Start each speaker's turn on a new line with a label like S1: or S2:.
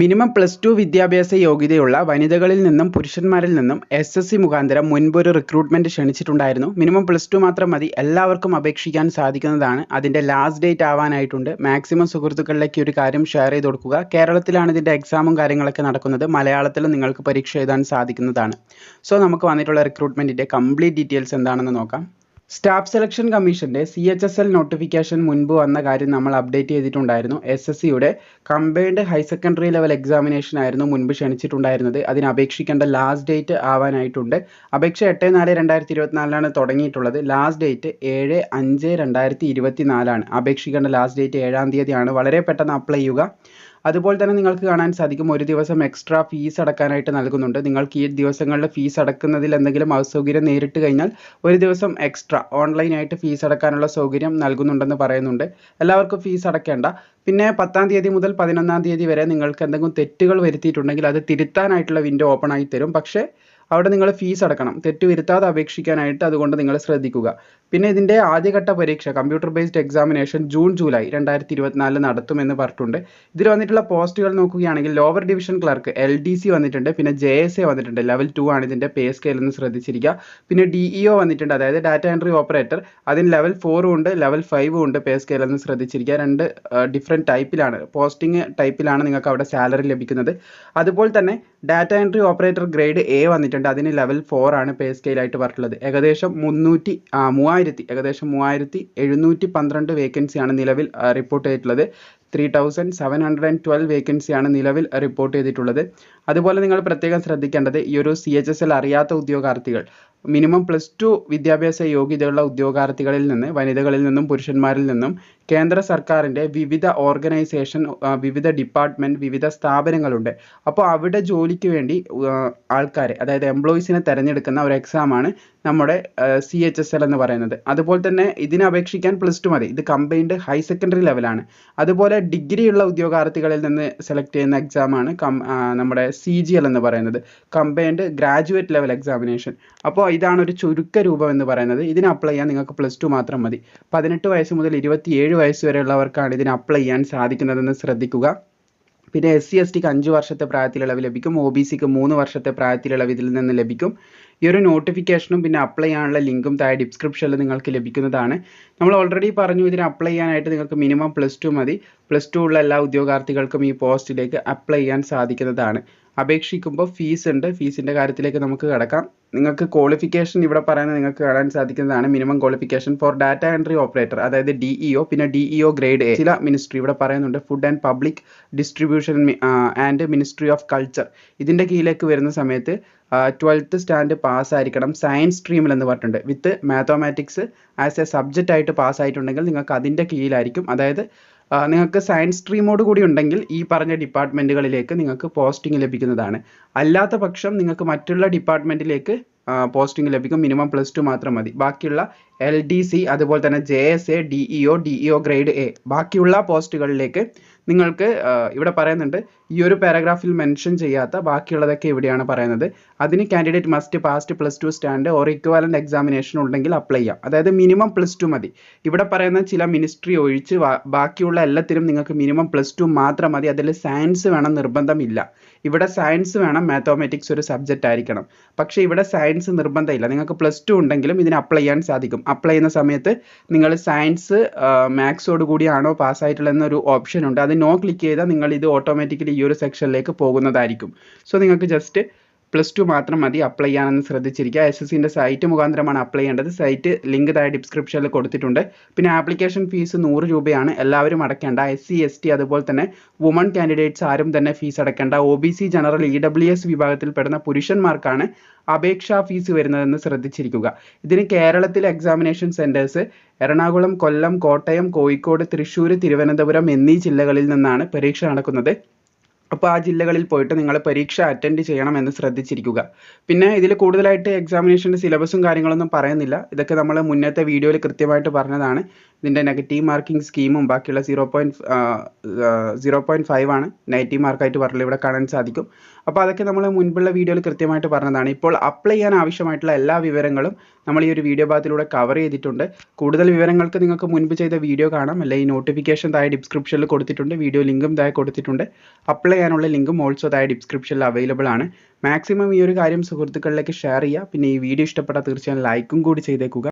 S1: Minimum plus to വിദ്യാഭ്യാസ യോഗ്യതയുള്ള വനിതകളിൽ നിന്നും പുരുഷന്മാരിൽ നിന്നും എസ് എസ് സി മുഖാന്തരം മുൻപൊരു റിക്രൂട്ട്മെന്റ് ക്ഷണിച്ചിട്ടുണ്ടായിരുന്നു. മിനിമം പ്ലസ് ടു മാത്രം മതി. എല്ലാവർക്കും അപേക്ഷിക്കാൻ സാധിക്കുന്നതാണ്. അതിന്റെ ലാസ്റ്റ് ഡേറ്റ് ആവാനായിട്ടുണ്ട്. മാക്സിമം സുഹൃത്തുക്കളിലേക്ക് ഒരു കാര്യം ഷെയർ ചെയ്ത് കൊടുക്കുക. കേരളത്തിലാണ് ഇതിന്റെ എക്സാമും കാര്യങ്ങളൊക്കെ നടക്കുന്നത്. മലയാളത്തിൽ നിങ്ങൾക്ക് പരീക്ഷ എഴുതാൻ സാധിക്കുന്നതാണ്. സോ നമുക്ക് വന്നിട്ടുള്ള റിക്രൂട്ട്മെന്റിന്റെ കംപ്ലീറ്റ് ഡീറ്റെയിൽസ് എന്താണെന്ന് നോക്കാം. സ്റ്റാഫ് സെലക്ഷൻ കമ്മീഷന്റെ C H S L notification മുൻപ് വന്ന കാര്യം നമ്മൾ അപ്ഡേറ്റ് ചെയ്തിട്ടുണ്ടായിരുന്നു. എസ് എസ് സിയുടെ combined higher secondary level examination ആയിരുന്നു മുൻപ് ക്ഷണിച്ചിട്ടുണ്ടായിരുന്നത്. അതിന് അപേക്ഷിക്കേണ്ട ലാസ്റ്റ് ഡേറ്റ് ആവാനായിട്ടുണ്ട്. അപേക്ഷ എട്ട് നാല് രണ്ടായിരത്തി ഇരുപത്തിനാലിലാണ് തുടങ്ങിയിട്ടുള്ളത്. ലാസ്റ്റ് ഡേറ്റ് ഏഴ് അഞ്ച് രണ്ടായിരത്തി ഇരുപത്തിനാലാണ് അപേക്ഷിക്കേണ്ട ലാസ്റ്റ് ഡേറ്റ് ഏഴാം തീയതിയാണ്. വളരെ പെട്ടെന്ന് അപ്ലൈ ചെയ്യുക. അതുപോലെ തന്നെ നിങ്ങൾക്ക് കാണാൻ സാധിക്കും ഒരു ദിവസം എക്സ്ട്രാ ഫീസ് അടക്കാനായിട്ട് നൽകുന്നുണ്ട്. നിങ്ങൾക്ക് ഈ ദിവസങ്ങളിൽ ഫീസ് അടക്കുന്നതിൽ എന്തെങ്കിലും അസൗകര്യം നേരിട്ട് കഴിഞ്ഞാൽ ഒരു ദിവസം എക്സ്ട്രാ ഓൺലൈനായിട്ട് ഫീസ് അടക്കാനുള്ള സൗകര്യം നൽകുന്നുണ്ടെന്ന് പറയുന്നുണ്ട്. എല്ലാവർക്കും ഫീസ് അടക്കേണ്ട. പിന്നെ പത്താം തീയതി മുതൽ പതിനൊന്നാം തീയതി വരെ നിങ്ങൾക്ക് എന്തെങ്കിലും തെറ്റുകൾ വരുത്തിയിട്ടുണ്ടെങ്കിൽ അത് തിരുത്താനായിട്ടുള്ള വിൻഡോ ഓപ്പൺ ആയി തരും. പക്ഷേ അവിടെ നിങ്ങൾ ഫീസ് അടക്കണം. തെറ്റ് വരുത്താതെ അപേക്ഷിക്കാനായിട്ട് അതുകൊണ്ട് നിങ്ങൾ ശ്രദ്ധിക്കുക. പിന്നെ ഇതിന്റെ ആദ്യഘട്ട പരീക്ഷ computer based examination June July രണ്ടായിരത്തി ഇരുപത്തിനാലിൽ നടത്തുമെന്ന് പറഞ്ഞിട്ടുണ്ട്. ഇതിൽ വന്നിട്ടുള്ള പോസ്റ്റുകൾ നോക്കുകയാണെങ്കിൽ lower division clerk L D C വന്നിട്ടുണ്ട്. പിന്നെ ജെ എസ് എ വന്നിട്ടുണ്ട്. ലെവൽ ടു ആണ് ഇതിന്റെ പേ സ്കെയിൽ എന്ന് ശ്രദ്ധിച്ചിരിക്കുക. പിന്നെ ഡി ഒ വന്നിട്ടുണ്ട്. അതായത് ഡാറ്റ എൻട്രി ഓപ്പറേറ്റർ അതിന് ലെവൽ ഫോറും ഉണ്ട് ലെവൽ ഫൈവും ഉണ്ട് പേ സ്കെയിൽ എന്ന് ശ്രദ്ധിച്ചിരിക്കുക. രണ്ട് ഡിഫറെന്റ് ടൈപ്പിലാണ് പോസ്റ്റിംഗ് ടൈപ്പിലാണ് നിങ്ങൾക്ക് അവിടെ സാലറി ലഭിക്കുന്നത്. അതുപോലെ തന്നെ data entry operator grade A വന്നിട്ടുണ്ട്. അതിന് ലെവൽ ഫോർ ആണ് പേ സ്കെയിലായിട്ട് പറഞ്ഞിട്ടുള്ളത്. ഏകദേശം മുന്നൂറ്റി മൂവായിരത്തി ഏകദേശം മൂവായിരത്തി എഴുന്നൂറ്റി പന്ത്രണ്ട് വേക്കൻസിയാണ് നിലവിൽ റിപ്പോർട്ട് ചെയ്തിട്ടുള്ളത്. Three thousand seven hundred and twelve വേക്കൻസിയാണ് നിലവിൽ റിപ്പോർട്ട് ചെയ്തിട്ടുള്ളത്. അതുപോലെ നിങ്ങൾ പ്രത്യേകം ശ്രദ്ധിക്കേണ്ടത് ഈ ഒരു സി എച്ച് എസ് എൽ അറിയാത്ത ഉദ്യോഗാർത്ഥികൾ മിനിമം പ്ലസ് ടു വിദ്യാഭ്യാസ യോഗ്യതയുള്ള ഉദ്യോഗാർത്ഥികളിൽ നിന്ന് വനിതകളിൽ നിന്നും പുരുഷന്മാരിൽ നിന്നും കേന്ദ്ര സർക്കാരിന്റെ വിവിധ ഓർഗനൈസേഷൻ വിവിധ ഡിപ്പാർട്ട്മെന്റ് വിവിധ സ്ഥാപനങ്ങളുണ്ട്. അപ്പോൾ അവിടെ ജോലിക്ക് വേണ്ടി ആൾക്കാരെ അതായത് എംപ്ലോയീസിനെ തിരഞ്ഞെടുക്കുന്ന ഒരു എക്സാമാണ് നമ്മുടെ സി എച്ച് എസ് എൽ എന്ന് പറയുന്നത്. അതുപോലെ തന്നെ ഇതിനെ അപേക്ഷിക്കാൻ പ്ലസ് ടു മതി. ഇത് കമ്പൈൻഡ് ഹയർ സെക്കൻഡറി ലെവലാണ് അതുപോലെ ഡിഗ്രി ഉള്ള ഉദ്യോഗാർത്ഥികളിൽ നിന്ന് സെലക്ട് ചെയ്യുന്ന എക്സാമാണ് കം നമ്മുടെ സി ജി എൽ എന്ന് പറയുന്നത്. കമ്പൈൻഡ് ഗ്രാജുവേറ്റ് ലെവൽ എക്സാമിനേഷൻ അപ്പോൾ ഇതാണ് ഒരു ചുരുക്ക രൂപം എന്ന് പറയുന്നത്. ഇതിന് അപ്ലൈ ചെയ്യാൻ നിങ്ങൾക്ക് പ്ലസ് ടു മാത്രം മതി. പതിനെട്ട് വയസ്സ് മുതൽ ഇരുപത്തിയേഴ് വയസ്സ് വരെയുള്ളവർക്കാണ് ഇതിന് അപ്ലൈ ചെയ്യാൻ സാധിക്കുന്നതെന്ന് ശ്രദ്ധിക്കുക. പിന്നെ എസ് സി എസ് ടിക്ക് അഞ്ച് വർഷത്തെ പ്രായത്തിലിളവ് ലഭിക്കും. ഒ ബി സിക്ക് മൂന്ന് വർഷത്തെ പ്രായത്തിലിളവ് ഇതിൽ നിന്ന് ലഭിക്കും. ഈ ഒരു നോട്ടിഫിക്കേഷനും പിന്നെ അപ്ലൈ ചെയ്യാനുള്ള ലിങ്കും താഴെ ഡിസ്ക്രിപ്ഷനിൽ നിങ്ങൾക്ക് ലഭിക്കുന്നതാണ്. നമ്മൾ ഓൾറെഡി പറഞ്ഞു ഇതിന് അപ്ലൈ ചെയ്യാനായിട്ട് നിങ്ങൾക്ക് മിനിമം പ്ലസ് ടു മതി. പ്ലസ് ടു ഉള്ള എല്ലാ ഉദ്യോഗാർത്ഥികൾക്കും ഈ പോസ്റ്റിലേക്ക് അപ്ലൈ ചെയ്യാൻ സാധിക്കുന്നതാണ്. അപേക്ഷിക്കുമ്പോൾ ഫീസ് ഉണ്ട്. ഫീസിന്റെ കാര്യത്തിലേക്ക് നമുക്ക് കടക്കാം. നിങ്ങൾക്ക് ക്വാളിഫിക്കേഷൻ ഇവിടെ പറയുന്നത് നിങ്ങൾക്ക് കാണാൻ സാധിക്കുന്നതാണ്. Minimum qualification for data entry operator അതായത് ഡി ഇ പിന്നെ D E O grade A ചില മിനിസ്ട്രി ഇവിടെ പറയുന്നുണ്ട് food and public distribution and ministry of culture ഇതിന്റെ കീഴിലേക്ക് വരുന്ന സമയത്ത് ട്വൽത്ത് സ്റ്റാൻഡ് പാസ്സായിരിക്കണം സയൻസ് സ്ട്രീമിൽ എന്ന് പറഞ്ഞിട്ടുണ്ട്. With mathematics as a subject ആയിട്ട് പാസ്സായിട്ടുണ്ടെങ്കിൽ നിങ്ങൾക്ക് അതിന്റെ കീഴിലായിരിക്കും. അതായത് നിങ്ങൾക്ക് സയൻസ് സ്ട്രീമോട് കൂടി ഉണ്ടെങ്കിൽ ഈ പറഞ്ഞ ഡിപ്പാർട്ട്മെന്റുകളിലേക്ക് നിങ്ങൾക്ക് പോസ്റ്റിംഗ് ലഭിക്കുന്നതാണ്. അല്ലാത്ത പക്ഷം നിങ്ങൾക്ക് മറ്റുള്ള ഡിപ്പാർട്ട്മെന്റിലേക്ക് പോസ്റ്റിംഗ് ലഭിക്കും. മിനിമം പ്ലസ് ടു മാത്രം മതി. ബാക്കിയുള്ള എൽ ഡി സി അതുപോലെ തന്നെ J S A D E O D E O grade A ബാക്കിയുള്ള പോസ്റ്റുകളിലേക്ക് നിങ്ങൾക്ക് ഇവിടെ പറയുന്നുണ്ട് ഈ ഒരു പാരഗ്രാഫിൽ മെൻഷൻ ചെയ്യാത്ത ബാക്കിയുള്ളതൊക്കെ ഇവിടെയാണ് പറയുന്നത്. അതിന് candidate must passed plus two stand or equivalent examination ഉണ്ടെങ്കിൽ അപ്ലൈ ചെയ്യാം. അതായത് മിനിമം പ്ലസ് ടു മതി. ഇവിടെ പറയുന്ന ചില മിനിസ്ട്രി ഒഴിച്ച് ബാക്കിയുള്ള എല്ലാത്തിനും നിങ്ങൾക്ക് മിനിമം പ്ലസ് ടു മാത്രം മതി. അതിൽ സയൻസ് വേണം നിർബന്ധമില്ല. ഇവിടെ സയൻസ് വേണം മാത്തമാറ്റിക്സ് ഒരു സബ്ജക്റ്റ് ആയിരിക്കണം. പക്ഷേ ഇവിടെ സയൻസ് നിർബന്ധമില്ല. നിങ്ങൾക്ക് പ്ലസ് ടു ഉണ്ടെങ്കിലും ഇതിന് അപ്ലൈ ചെയ്യാൻ സാധിക്കും. അപ്ലൈ ചെയ്യുന്ന സമയത്ത് നിങ്ങൾ സയൻസ് മാത്സോട് കൂടിയാണോ പാസ്സായിട്ടുള്ള എന്നൊരു ഓപ്ഷൻ ഉണ്ട്. അത് നോ ക്ലിക്ക് ചെയ്താൽ നിങ്ങൾ ഇത് ഓട്ടോമാറ്റിക്കലി ഈ ഒരു സെക്ഷനിലേക്ക് പോകുന്നതായിരിക്കും. സോ നിങ്ങൾക്ക് ജസ്റ്റ് പ്ലസ് ടു മാത്രം മതി അപ്ലൈ ചെയ്യാനെന്ന് ശ്രദ്ധിച്ചിരിക്കുക. എസ് എസ് സിന്റെ സൈറ്റ് മുഖാന്തരമാണ് അപ്ലൈ ചെയ്യേണ്ടത്. സൈറ്റ് ലിങ്ക് താഴെ ഡിസ്ക്രിപ്ഷനിൽ കൊടുത്തിട്ടുണ്ട്. പിന്നെ ആപ്ലിക്കേഷൻ ഫീസ് നൂറ് രൂപയാണ്. എല്ലാവരും അടക്കേണ്ട എസ് സി എസ് ടി അതുപോലെ തന്നെ വുമൺ കാൻഡിഡേറ്റ്സ് ആരും തന്നെ fees അടക്കേണ്ട O B C general E W S വിഭാഗത്തിൽപ്പെടുന്ന പുരുഷന്മാർക്കാണ് അപേക്ഷാ ഫീസ് വരുന്നതെന്ന് ശ്രദ്ധിച്ചിരിക്കുക. ഇതിന് കേരളത്തിലെ എക്സാമിനേഷൻ സെന്റേഴ്സ് എറണാകുളം കൊല്ലം കോട്ടയം കോഴിക്കോട് തൃശ്ശൂർ തിരുവനന്തപുരം എന്നീ ജില്ലകളിൽ നിന്നാണ് പരീക്ഷ നടക്കുന്നത്. അപ്പോൾ ആ ജില്ലകളിൽ പോയിട്ട് നിങ്ങൾ പരീക്ഷ അറ്റൻഡ് ചെയ്യണമെന്ന് ശ്രദ്ധിച്ചിരിക്കുക. പിന്നെ ഇതിൽ കൂടുതലായിട്ട് എക്സാമിനേഷന്റെ സിലബസും കാര്യങ്ങളൊന്നും പറയുന്നില്ല. ഇതൊക്കെ നമ്മൾ മുന്നത്തെ വീഡിയോയിൽ കൃത്യമായിട്ട് പറഞ്ഞതാണ്. ഇതിന്റെ നെഗറ്റീവ് മാർക്കിംഗ് സ്കീമും ബാക്കിയുള്ള zero point zero point five ആണ് നെഗറ്റീവ് മാർക്കായിട്ട് പറഞ്ഞത് ഇവിടെ കാണാൻ സാധിക്കും. അപ്പോൾ അതൊക്കെ നമ്മൾ മുൻപുള്ള വീഡിയോയിൽ കൃത്യമായിട്ട് പറഞ്ഞതാണ്. ഇപ്പോൾ അപ്ലൈ ചെയ്യാൻ ആവശ്യമായിട്ടുള്ള എല്ലാ വിവരങ്ങളും നമ്മൾ ഈ ഒരു വീഡിയോ ഭാഗത്തിലൂടെ കവർ ചെയ്തിട്ടുണ്ട്. കൂടുതൽ വിവരങ്ങൾക്ക് നിങ്ങൾക്ക് മുൻപ് ചെയ്ത വീഡിയോ കാണാം. അല്ലെങ്കിൽ നോട്ടിഫിക്കേഷൻ താഴെ ഡിസ്ക്രിപ്ഷനിൽ കൊടുത്തിട്ടുണ്ട്. വീഡിയോ ലിങ്കും താഴെ കൊടുത്തിട്ടുണ്ട്. അപ്ലൈ ചെയ്യാനുള്ള ലിങ്കും ഓൾസോ താഴെ ഡിസ്ക്രിപ്ഷനിൽ അവൈലബിൾ ആണ്. മാക്സിമം ഈ ഒരു കാര്യം സുഹൃത്തുക്കളിലേക്ക് ഷെയർ ചെയ്യുക. പിന്നെ ഈ വീഡിയോ ഇഷ്ടപ്പെട്ടാൽ തീർച്ചയായും ലൈക്കും കൂടി ചെയ്തേക്കുക.